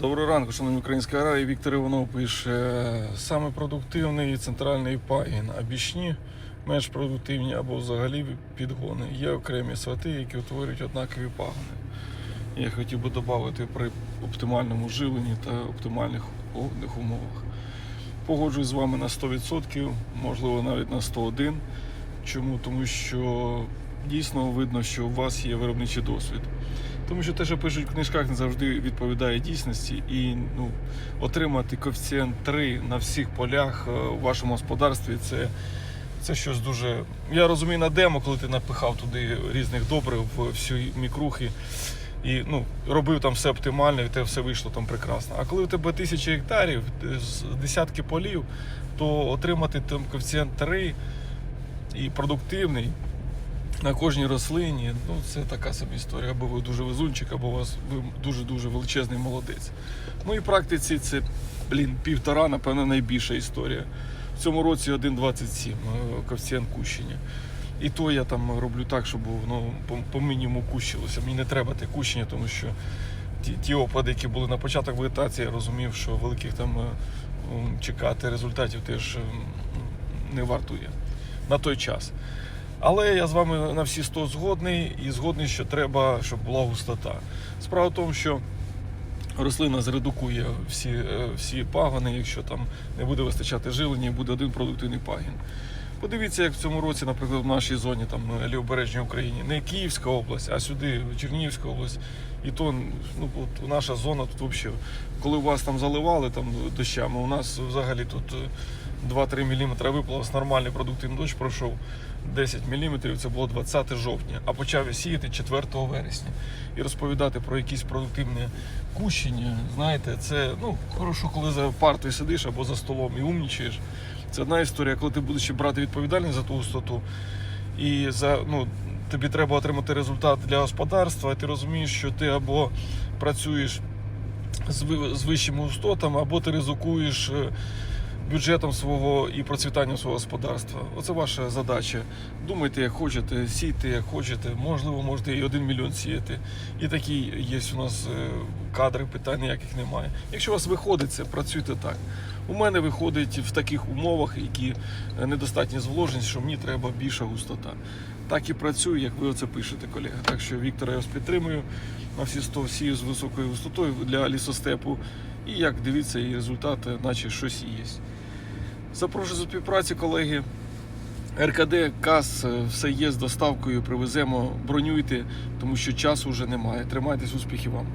Доброго ранку, шановні українські аграрії. Віктор Іванов пише саме продуктивний центральний пагін, а бічні менш продуктивні або взагалі підгони. Є окремі сорти, які утворюють однакові пагони. Я хотів би додати при оптимальному живленні та оптимальних погодних умовах. Погоджуюсь з вами на 100%, можливо навіть на 101%. Чому? Тому що дійсно видно, що у вас є виробничий досвід. Тому що те, що пишуть в книжках, не завжди відповідає дійсності. І ну, отримати коефіцієнт 3 на всіх полях е, у вашому господарстві це, це щось дуже. Я розумію на демо, коли ти напихав туди різних добрив, в всі мікрухи. І ну, робив там все оптимально, і те все вийшло там прекрасно. А коли у тебе тисячі гектарів, е, десятки полів, то отримати там коефіцієнт 3 і продуктивний на кожній рослині, ну це така собі історія. Або ви дуже везунчик, або у вас ви дуже-дуже величезний молодець. Ну і практиці це, блін, півтора, напевно, найбільша історія. В цьому році 1,27 е, коефіцієнт кущення. І то я там роблю так, щоб воно по, по мінімуму кущилося. Мені не треба те кущення, тому що ті, ті опади, які були на початок вегетації, я розумів, що великих там е, чекати результатів теж не вартує на той час. Але я з вами на всі 100 згодний і згодний, що треба, щоб була густота. Справа в тому, що рослина зредукує всі, е, всі пагони, якщо там не буде вистачати жилення, буде один продуктивний пагін. Подивіться, як в цьому році, наприклад, в нашій зоні, там лівобережній Україні, не Київська область, а сюди Чернігівська область. І то ну, от наша зона тут взагалі, коли вас там заливали там, дощами, у нас взагалі тут е, 2-3 мм випалось нормальний продуктивний дощ пройшов 10 мм, це було 20 жовтня, а почав я сіяти 4 вересня. І розповідати про якісь продуктивне кущення, знаєте, це ну, хорошо, коли за партою сидиш або за столом і умнічаєш. Це одна історія, коли ти будеш брати відповідальність за ту густоту, і за, ну, тобі треба отримати результат для господарства, і ти розумієш, що ти або працюєш з, з вищими густотами, або ти ризикуєш е, бюджетом свого і процвітанням свого господарства. Оце ваша задача. Думайте, як хочете, сійте, як хочете. Можливо, можете і один мільйон сіяти. І такі є у нас е, кадри, питань ніяких немає. Якщо у вас виходить це, працюйте так. У мене виходить в таких умовах, які е, недостатні зволожень, що мені треба більша густота. Так і працюю, як ви оце пишете, колега. Так що Віктора я вас підтримую на всі 100 сію з високою густотою для лісостепу. І як дивіться, і результати, наче щось і є. Запрошую до співпраці, колеги. РКД, КАС, е, все є з доставкою, привеземо, бронюйте, тому що часу вже немає. Тримайтесь, успіхів вам.